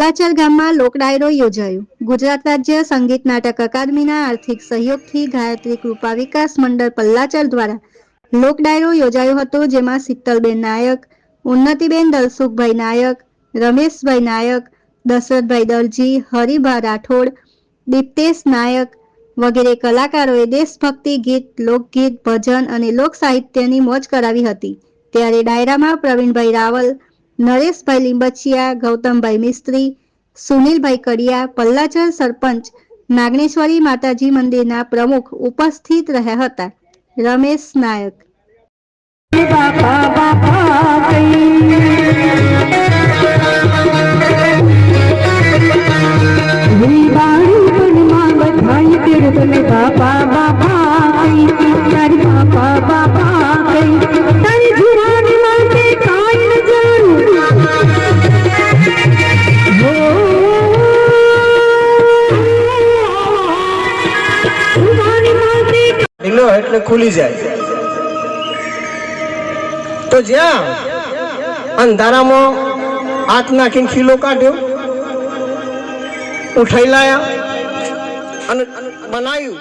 પલ્લાચર ગામમાં લોકડાયરો યોજાયો. ગુજરાત રાજ્ય સંગીત નાટક અકાદમીના આર્થિક સહયોગથી ગાયત્રી કૃપા વિકાસ મંડળ પલ્લાચર દ્વારા લોકડાયરો યોજાયો હતો, જેમાં શીતલબેન નાયક, ઉન્નતિબેન દલસુખભાઈ નાયક, રમેશભાઈ નાયક, દશરથભાઈ દરજી, હરિભા રાઠોડ, દીપ્તેશ નાયક વગેરે કલાકારોએ દેશભક્તિ ગીત, લોકગીત, ભજન અને લોક સાહિત્યની મોજ કરાવી હતી. ત્યારે ડાયરામાં પ્રવીણભાઈ રાવલ નરેશભાઈ લીંબચિયા, ગૌતમભાઈ મિસ્ત્રી, સુનિલભાઈ કડિયા, પલ્લાચર સરપંચ નાગણેશ્વરી માતાજી મંદિરના પ્રમુખ ઉપસ્થિત રહ્યા હતા. રમેશ નાયક. ઢીલો એટલે ખુલી જાય. તો જ્યાં અંધારામાં હાથ નાખીને ખીલો કાઢ્યો, ઉઠાઈ લાયા અને બનાવ્યું